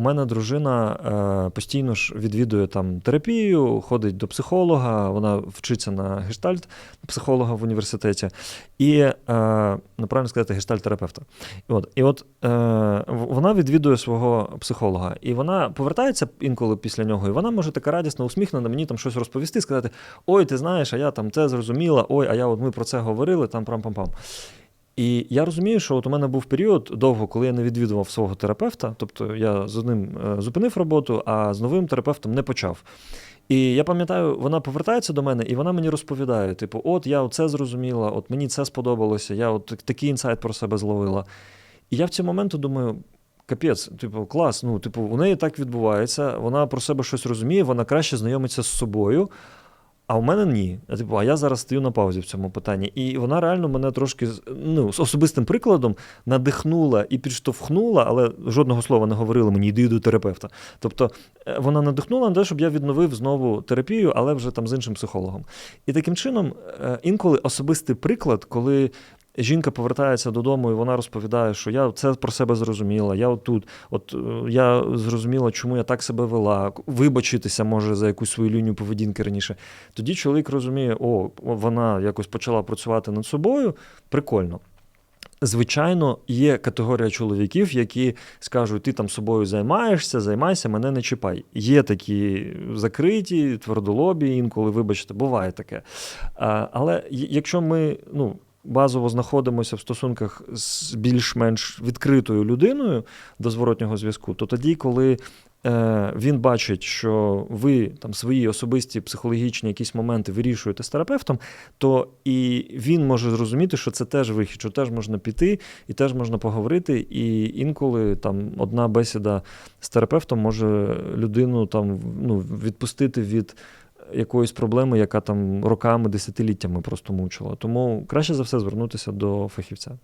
мене дружина е, постійно ж відвідує там терапію, ходить до психолога, вона вчиться на гештальт психолога в університеті, і е, ну, правильно сказати, гештальт-терапевта. І от, і от е, вона відвідує свого психолога, і вона повертається інколи після нього, і вона може така радісна, усміхнена мені там щось розповісти, сказати: Ой, ти знаєш, а я там це зрозуміла, ой, а я от ми про це говорили, там прам-пам-пам. І я розумію, що от у мене був період довго, коли я не відвідував свого терапевта. Тобто я з одним е, зупинив роботу, а з новим терапевтом не почав. І я пам'ятаю, вона повертається до мене, і вона мені розповідає: типу, от я це зрозуміла, от мені це сподобалося, я от такий інсайт про себе зловила. І я в цей момент думаю. Капець, типу, клас. Ну, типу, у неї так відбувається, вона про себе щось розуміє, вона краще знайомиться з собою. А у мене ні. А, Типу, а я зараз стою на паузі в цьому питанні. І вона реально мене трошки ну, з особистим прикладом надихнула і підштовхнула, але жодного слова не говорила мені, йди до терапевта. Тобто е, вона надихнула на те, щоб я відновив знову терапію, але вже там з іншим психологом. І таким чином, е, інколи особистий приклад, коли. Жінка повертається додому, і вона розповідає, що я це про себе зрозуміла. Я отут, от е, я зрозуміла, чому я так себе вела, вибачитися може за якусь свою лінію поведінки раніше. Тоді чоловік розуміє, о, вона якось почала працювати над собою. Прикольно. Звичайно, є категорія чоловіків, які скажуть: ти там собою займаєшся, займайся, мене не чіпай. Є такі закриті, твердолобі, інколи, вибачте, буває таке. Але якщо ми ну, базово знаходимося в стосунках з більш-менш відкритою людиною до зворотнього зв'язку, то тоді, коли е, він бачить, що ви там свої особисті психологічні якісь моменти вирішуєте з терапевтом, то і він може зрозуміти, що це теж вихід, що теж можна піти і теж можна поговорити. І інколи там одна бесіда з терапевтом може людину там ну, відпустити від якоїсь проблеми, яка там роками, десятиліттями просто мучила. Тому краще за все звернутися до фахівця.